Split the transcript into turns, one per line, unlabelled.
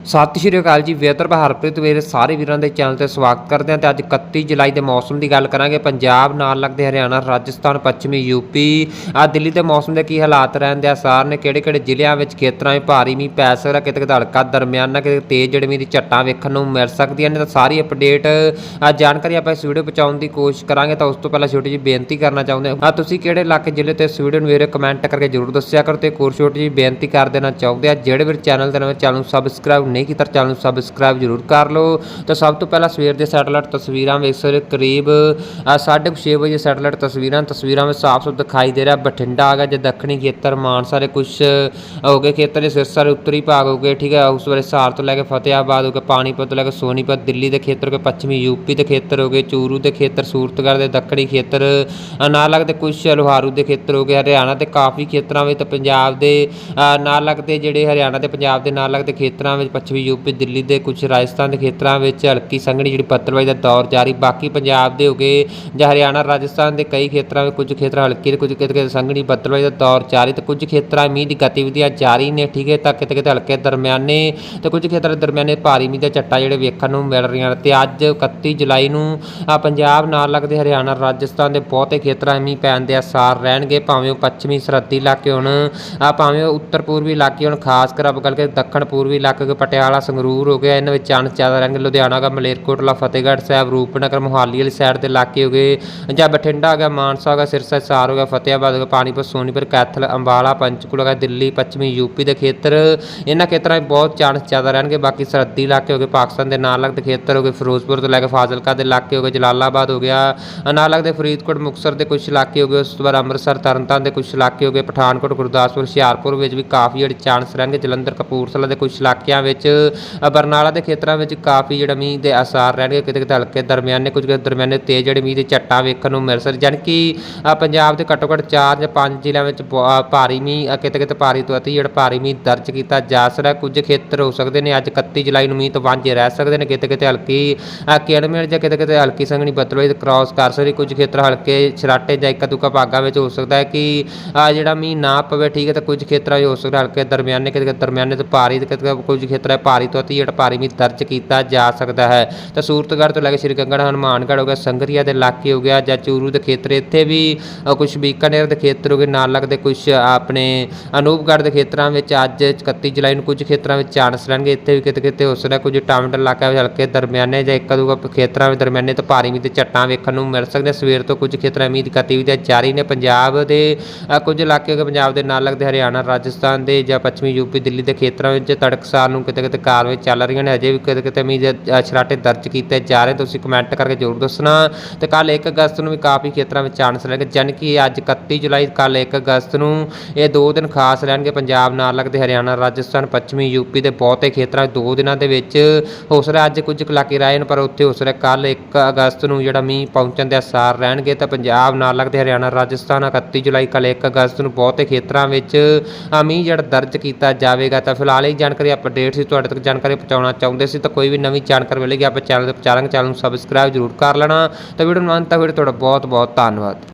ਸਤਿ ਸ਼੍ਰੀ ਅਕਾਲ ਜੀ ਵੇਦਰ ਹਰਪ੍ਰੀਤ ਮੇਰੇ ਸਾਰੇ ਵੀਰਾਂ ਦੇ ਚੈਨਲ ਤੇ ਸਵਾਗਤ ਕਰਦੇ ਹਾਂ ਤੇ ਅੱਜ 31 ਜੁਲਾਈ ਦੇ ਮੌਸਮ ਦੀ ਗੱਲ ਕਰਾਂਗੇ। ਪੰਜਾਬ ਨਾਲ ਲੱਗਦੇ ਹਰਿਆਣਾ, ਰਾਜਸਥਾਨ, ਪੱਛਮੀ ਯੂਪੀ ਆ ਦਿੱਲੀ ਦੇ ਮੌਸਮ ਦੇ ਕੀ ਹਾਲਾਤ ਰਹਿਣ ਦੇ ਆਸਾਰ ਨੇ ਕਿਹੜੇ ਕਿਹੜੇ ਜ਼ਿਲ੍ਹਿਆਂ ਵਿੱਚ ਖੇਤਰਾਂ ਵਿੱਚ ਭਾਰੀ ਮੀਂਹ ਪੈ ਸਕਦਾ ਕਿਤੇ ਕਿਤੇ ਹਲਕਾ ਦਰਮਿਆਨਾ ਕਿਤੇ ਤੇਜ਼ ਜੜਮੀ ਦੀ ਝੱਟਾਂ ਵੇਖਣ ਨੂੰ ਮਿਲ ਸਕਦੀਆਂ ਨੇ। ਤਾਂ ਸਾਰੀ ਅਪਡੇਟ ਆ ਜਾਣਕਾਰੀ ਆਪਾਂ ਇਸ ਵੀਡੀਓ ਪਹੁੰਚਾਉਣ ਦੀ ਕੋਸ਼ਿਸ਼ ਕਰਾਂਗੇ। ਤਾਂ ਉਸ ਤੋਂ ਪਹਿਲਾਂ ਛੋਟੀ ਜਿਹੀ ਬੇਨਤੀ ਕਰਨਾ ਚਾਹੁੰਦੇ ਹਾਂ। ਆ ਤੁਸੀਂ ਕਿਹੜੇ ਇਲਾਕੇ, ਜ਼ਿਲ੍ਹੇ ਤੇ ਇਸ ਵੀਡੀਓ ਨੂੰ ਵੀਰੇ ਕਮੈਂਟ ਕਰਕੇ ਜਰੂਰ ਦੱਸਿਆ ਕਰੋ ਤੇ ਇੱਕ ਹੋਰ ਛੋਟੀ ਜਿਹੀ ਬੇਨਤੀ ਕਰ ਦੇਣਾ ਚਾਹੁੰਦੇ ਆ ਜਿਹੜੇ ਵੀਰ ਚੈਨਲ ਦੇ ਨਾਲ ਚੈਨਲ ਨੂੰ ਸਬਸਕ੍ਰਾਈਬ ਨਹੀਂ ਕੀਤਾ ਚੈਨਲ ਨੂੰ ਸਬਸਕ੍ਰਾਈਬ ਜਰੂਰ ਕਰ ਲਓ। ਤਾਂ ਸਭ ਤੋਂ ਪਹਿਲਾਂ ਸਵੇਰ ਦੇ ਸੈਟਲਾਈਟ ਤਸਵੀਰਾਂ ਵੇਖ ਸਕਦੇ ਹੋ। ਕਰੀਬ 6:30 ਵਜੇ ਸੈਟਲਾਈਟ ਤਸਵੀਰਾਂ ਤਸਵੀਰਾਂ ਵਿੱਚ ਸਾਫ਼ ਸੁਥਰਾ ਦਿਖਾਈ ਦੇ ਰਿਹਾ। ਬਠਿੰਡਾ ਆ ਗਿਆ ਜੇ ਦੱਖਣੀ ਖੇਤਰ, ਮਾਨਸਾ ਦੇ ਕੁਝ ਹੋ ਗਏ ਖੇਤਰ ਦੇ ਸਿਰਸਾ ਦੇ ਉੱਤਰੀ ਭਾਗ ਹੋ ਗਏ, ਠੀਕ ਹੈ। ਉਸ ਵੇਲੇ ਸਹਾਰ ਤੋਂ ਲੈ ਕੇ ਫਤਿਆਬਾਦ ਹੋ ਕੇ ਪਾਣੀਪਤ ਤੋਂ ਲੈ ਕੇ ਸੋਨੀਪਤ, ਦਿੱਲੀ ਦੇ ਖੇਤਰ ਹੋ ਗਏ, ਪੱਛਮੀ ਯੂਪੀ ਦੇ ਖੇਤਰ ਹੋ ਗਏ, ਚੂਰੂ ਦੇ ਖੇਤਰ, ਸੂਰਤਗੜ੍ਹ ਦੇ ਦੱਖਣੀ ਖੇਤਰ ਨਾਲ ਲੱਗਦੇ ਕੁਝ ਲੋਹਾਰੂ ਦੇ ਖੇਤਰ ਹੋ ਗਏ, ਹਰਿਆਣਾ ਤੇ ਕਾਫੀ ਖੇਤਰਾਂ ਵਿੱਚ ਪੰਜਾਬ ਦੇ ਨਾਲ ਲੱਗਦੇ ਜਿਹੜੇ ਹਰਿਆਣਾ ਤੇ ਪੰਜਾਬ ਦੇ ਨਾਲ ਲੱਗਦੇ ਖੇਤਰਾਂ ਵਿੱਚ ਪੱਛਮੀ ਯੂਪੀ ਦਿੱਲੀ ਦੇ ਕੁਝ ਰਾਜਸਥਾਨ ਦੇ ਖੇਤਰਾਂ ਵਿੱਚ ਹਲਕੀ ਸੰਘਣੀ ਜਿਹੜੀ ਪੱਤਰਵਾਈ ਦਾ ਦੌਰ ਜਾਰੀ। ਬਾਕੀ ਪੰਜਾਬ ਦੇ ਹੋ ਗਏ ਜਾਂ ਹਰਿਆਣਾ, ਰਾਜਸਥਾਨ ਦੇ ਕਈ ਖੇਤਰਾਂ ਵਿੱਚ ਕੁਝ ਖੇਤਰ ਹਲਕੀ ਤੇ ਕੁਝ ਕਿਤੇ ਕਿਤੇ ਸੰਘਣੀ ਬੱਦਲਵਾਈ ਦਾ ਦੌਰ ਜਾਰੀ ਤੇ ਕੁਝ ਖੇਤਰਾਂ ਮੀਂਹ ਦੀ ਗਤੀਵਿਧੀਆਂ ਜਾਰੀ ਨੇ, ਠੀਕ ਹੈ, ਤਾਂ ਕਿਤੇ ਕਿਤੇ ਹਲਕੇ ਦਰਮਿਆਨੇ ਤੇ ਕੁਝ ਖੇਤਰਾਂ ਦੇ ਦਰਮਿਆਨੇ ਭਾਰੀ ਮੀਂਹ ਦੇ ਝੱਟਾ ਜਿਹੜੇ ਵੇਖਣ ਨੂੰ ਮਿਲ ਰਹੀਆਂ ਨੇ ਤੇ ਅੱਜ 31 ਜੁਲਾਈ ਨੂੰ ਪੰਜਾਬ ਨਾਲ ਲੱਗਦੇ ਹਰਿਆਣਾ, ਰਾਜਸਥਾਨ ਦੇ ਬਹੁਤੇ ਖੇਤਰਾਂ ਮੀਂਹ ਪੈਣ ਦੇ ਆਸਾਰ ਰਹਿਣਗੇ, ਭਾਵੇਂ ਉਹ ਪੱਛਮੀ ਸਰਹੱਦੀ ਇਲਾਕੇ ਹੋਣ ਭਾਵੇਂ ਉਹ ਉੱਤਰ ਪੂਰਬੀ ਇਲਾਕੇ ਹੋਣ, ਖਾਸ ਕਰ ਆਪਾਂ ਗੱਲ ਕਰੀਏ ਦੱਖਣ ਪੂਰਬੀ ਇਲਾਕੇ ਕੋ ਪਟਿਆਲਾ, ਸੰਗਰੂਰ ਹੋ ਗਿਆ। ਇਹਨਾਂ ਵਿੱਚ ਚਾਂਸ ਜ਼ਿਆਦਾ ਰਹਿਣਗੇ ਲੁਧਿਆਣਾ ਦਾ ਮਲੇਰਕੋਟਲਾ ਫਤਿਹਗੜ੍ਹ ਸਾਹਿਬ, ਰੂਪਨਗਰ, ਮੋਹਾਲੀ ਵਾਲੀ ਸਾਈਡ ਦੇ ਇਲਾਕੇ ਹੋ ਗਏ। ਜਾਂ ਬਠਿੰਡਾ ਹੋ ਗਿਆ, ਮਾਨਸਾ ਹੋ ਗਿਆ, ਸਿਰਸਾ, ਸਾਰ ਹੋ ਗਿਆ ਫਤਿਆਬਾਦ ਹੋ ਗਿਆ, ਪਾਣੀਪਤ ਸੋਨੀਪਤ ਕੈਥਲ, ਅੰਬਾਲਾ, ਪੰਚਕੂਲਾ ਹੋ ਗਿਆ, ਦਿੱਲੀ, ਪੱਛਮੀ ਯੂਪੀ ਦੇ ਖੇਤਰ। ਇਹਨਾਂ ਖੇਤਰਾਂ ਵਿੱਚ ਬਹੁਤ ਚਾਂਸ ਜ਼ਿਆਦਾ ਰਹਿਣਗੇ। ਬਾਕੀ ਸਰਹੱਦੀ ਇਲਾਕੇ ਹੋ ਗਏ, ਪਾਕਿਸਤਾਨ ਦੇ ਨਾਲ ਲੱਗਦੇ ਖੇਤਰ ਹੋ ਗਏ, ਫਿਰੋਜ਼ਪੁਰ ਤੋਂ ਲੈ ਕੇ ਫਾਜ਼ਿਲਕਾ ਦੇ ਇਲਾਕੇ ਹੋ ਗਏ, ਜਲਾਲਾਬਾਦ ਹੋ ਗਿਆ। ਨਾਲ ਲੱਗਦੇ ਫਰੀਦਕੋਟ, ਮੁਕਤਸਰ ਦੇ ਕੁਝ ਇਲਾਕੇ ਹੋ ਗਏ, ਉਸ ਤੋਂ ਬਾਅਦ ਅੰਮ੍ਰਿਤਸਰ, ਤਰਨਤਾਰਨ ਦੇ ਕੁਝ ਇਲਾਕੇ ਹੋ ਗਏ, ਪਠਾਨਕੋਟ, ਗੁਰਦਾਸਪੁਰ, ਹੁਸ਼ਿਆਰਪੁਰ ਵਿੱਚ ਵੀ ਕਾਫੀ ਜਿਹੜੇ ਚਾਂਸ ਰਹਿਣਗੇ। ਜਲੰਧਰ, ਕਪੂਰਥਲਾ ਦੇ ਕੁਝ ਇਲਾਕਿਆਂ ਵਿੱਚ ਅ, ਬਰਨਾਲਾ ਦੇ ਖੇਤਰਾਂ ਵਿੱਚ ਕਾਫੀ ਜਿਹੜਾ ਮੀਂਹ ਦੇ ਆਸਾਰ ਰਹਿਣਗੇ ਕਿਤੇ ਕਿਤੇ ਹਲਕੇ ਦਰਮਿਆਨੇ ਕੁਝ ਕਿਤੇ ਦਰਮਿਆਨੇ ਤੇਜ਼ ਜਿਹੜੇ ਮੀਂਹ ਦੇ ਝੱਟਾਂ ਵੇਖਣ ਨੂੰ ਮਿਲ ਸਕਦੇ ਜਾਣੀ ਕਿ ਪੰਜਾਬ ਦੇ ਘੱਟੋ ਘੱਟ 4 ਜਾਂ 5 ਜ਼ਿਲ੍ਹਿਆਂ ਵਿੱਚ ਬ- ਭਾਰੀ ਮੀਂਹ ਕਿਤੇ ਕਿਤੇ ਭਾਰੀ ਤੋਂ ਅਤੀ ਜਿਹੜਾ ਭਾਰੀ ਮੀਂਹ ਦਰਜ ਕੀਤਾ ਜਾ ਸਕਦਾ। ਕੁਝ ਖੇਤਰ ਹੋ ਸਕਦੇ ਨੇ ਅੱਜ 31 ਜੁਲਾਈ ਨੂੰ ਮੀਂਹ ਤੋਂ ਵਾਂਝੇ ਰਹਿ ਸਕਦੇ ਨੇ। ਕਿਤੇ ਕਿਤੇ ਹਲਕੀ ਅ, ਕਿਣਮਿਣ ਜਾਂ ਕਿਤੇ ਕਿਤੇ ਹਲਕੀ ਸੰਘਣੀ ਬੱਦਲਵਾਈ ਕ੍ਰਾਸ ਕਰ ਸਕਦੀ। ਕੁਝ ਖੇਤਰ ਹਲਕੇ ਛਰਾਟੇ ਜਾਂ ਇੱਕ ਦੁੱਕਾ ਭਾਗਾਂ ਵਿੱਚ ਹੋ ਸਕਦਾ ਹੈ ਕਿ ਜਿਹੜਾ ਮੀਂਹ ਨਾ ਪਵੇ ਠੀਕ ਹੈ ਤਾਂ ਕੁਝ ਖੇਤਰਾਂ 'ਚ ਹੋ ਸਕਦਾ ਹਲਕੇ ਦਰਮਿਆਨੇ ਕਿਤੇ ਕਿਤੇ ਦਰਮਿਆਨੇ ਤੋਂ ਭਾਰੀ ਤੇ ਕਿਤੇ ਕੁਝ ਖੇਤਰ 'ਚ ਭਾਰੀ ਤੋਂ ਅਤੀ ਭਾਰੀ ਮੀਂਹ ਦਰਜ ਕੀਤਾ ਜਾ ਸਕਦਾ ਹੈ। ਤਾਂ ਸੂਰਤਗੜ੍ਹ ਤੋਂ ਲੈ ਕੇ ਸ਼੍ਰੀ ਗੰਗੜ ਹਨੂਮਾਨਗੜ੍ਹ ਹੋ ਗਿਆ ਸੰਗਰੀਆ ਦੇ ਇਲਾਕੇ ਹੋ ਗਿਆ ਜਾਂ ਚੂਰੂ ਦੇ ਖੇਤਰ ਇੱਥੇ ਵੀ ਅ, ਕੁਝ ਬੀਕਾਨੇਰ ਦੇ ਖੇਤਰ ਹੋ ਗਏ ਨਾਲ ਲੱਗਦੇ ਕੁਝ ਆਪਣੇ ਅਨੂਪਗੜ੍ਹ ਦੇ ਖੇਤਰਾਂ ਵਿੱਚ ਅੱਜ 31 ਜੁਲਾਈ ਨੂੰ ਕੁਝ ਖੇਤਰਾਂ ਵਿੱਚ ਚਾਂਸ ਰਹਿਣਗੇ ਇੱਥੇ ਵੀ ਕਿਤੇ ਕਿਤੇ ਹੋ ਸਕਦਾ ਕੁਝ ਟਾਵਂਡ ਇਲਾਕਾ ਵਿੱਚ ਹਲਕੇ ਦਰਮਿਆਨੇ ਜਾਂ ਇੱਕ ਦੋ ਖੇਤਰਾਂ ਵਿੱਚ ਦਰਮਿਆਨੇ ਤੋਂ ਭਾਰੀ ਮੀਂਹ ਦੇ ਝੱਟਾਂ ਵੇਖਣ ਨੂੰ ਮਿਲ ਸਕਦੇ ਸਵੇਰ ਤੋਂ ਕੁਝ ਖੇਤਰਾਂ ਮੀਂਹ ਦੀ ਗਤੀਵਿਧੀਆਂ ਜਾਰੀ ਨੇ। ਪੰਜਾਬ ਦੇ ਅ, ਕੁਝ ਇਲਾਕੇ ਹੋ ਗਏ ਪੰਜਾਬ ਦੇ ਨਾਲ ਲੱਗਦੇ ਹਰਿਆਣਾ ਰਾਜਸਥਾਨ ਦੇ ਜਾਂ ਪੱਛਮੀ ਯੂਪੀ ਦਿੱਲੀ ਦੇ ਖੇਤਰਾਂ ਵਿੱਚ ਤੜਕਸਾਰ ਨੂੰ ਕਿਤੇ ਕਿਤੇ ਕਾਰਵਾਈ ਚੱਲ ਰਹੀਆਂ ਨੇ ਅਜੇ ਵੀ ਕਿਤੇ ਕਿਤੇ ਮੀਂਹ ਦੇ ਛਰਾਟੇ ਦਰਜ ਕੀਤੇ ਜਾ ਰਹੇ ਤੁਸੀਂ ਕਮੈਂਟ ਕਰਕੇ ਜ਼ਰੂਰ ਦੱਸਣਾ। ਤੇ ਕੱਲ 1 ਅਗਸਤ ਨੂੰ ਵੀ ਕਾਫੀ ਖੇਤਰਾਂ ਵਿੱਚ ਚਾਂਸ ਰਹਿਣਗੇ ਜਾਣੀ ਕਿ ਅੱਜ 31 ਜੁਲਾਈ ਕੱਲ 1 ਅਗਸਤ ਨੂੰ ਇਹ ਦੋ ਦਿਨ ਖਾਸ ਰਹਿਣਗੇ ਪੰਜਾਬ ਨਾਲ ਲੱਗਦੇ ਹਰਿਆਣਾ ਰਾਜਸਥਾਨ ਪੱਛਮੀ ਯੂਪੀ ਦੇ ਬਹੁਤੇ ਖੇਤਰਾਂ ਦੋ ਦਿਨਾਂ ਦੇ ਵਿੱਚ ਹੋ ਸਕਦਾ ਅੱਜ ਕੁਝ ਇਲਾਕੇ ਰਾਏ ਨੇ ਪਰ ਉੱਥੇ ਹੋ ਸਕਦਾ ਕੱਲ 1 ਅਗਸਤ ਨੂੰ ਜਿਹੜਾ ਮੀਂਹ ਪਹੁੰਚਣ ਦੇ ਅਸਾਰ ਰਹਿਣਗੇ ਤਾਂ ਪੰਜਾਬ ਨਾਲ ਲੱਗਦੇ ਹਰਿਆਣਾ ਰਾਜਸਥਾਨ 31 ਜੁਲਾਈ ਕੱਲ 1 ਅਗਸਤ ਨੂੰ ਬਹੁਤੇ ਖੇਤਰਾਂ ਵਿੱਚ ਅ, ਮੀਂਹ ਜਿਹੜਾ ਦਰਜ ਕੀਤਾ ਜਾਵੇਗਾ। ਤਾਂ ਫਿਲਹਾਲ ਇਹ ਜਾਣਕਾਰੀ ਅਪਡੇਟ ਸੀ ਤੁਹਾਡੇ ਤੱਕ ਜਾਣਕਾਰੀ ਪਹੁੰਚਾਉਣਾ ਚਾਹੁੰਦੇ ਸੀ ਤਾਂ ਕੋਈ ਵੀ ਨਵੀਂ ਜਾਣਕਾਰੀ ਮਿਲੇਗੀ, ਆਪਾਂ ਚੈਨਲ ਦੇ ਪਹੁੰਚਾਵਾਂਗੇ ਚੈਨਲ ਨੂੰ ਸਬਸਕ੍ਰਾਈਬ ਜ਼ਰੂਰ ਕਰ ਲੈਣਾ। ਤਾਂ ਵੀਡੀਓ ਨੂੰ ਅੰਤ ਤੱਕ ਵੀਡੀਓ ਤੁਹਾਡਾ ਬਹੁਤ ਬਹੁਤ ਧੰਨਵਾਦ।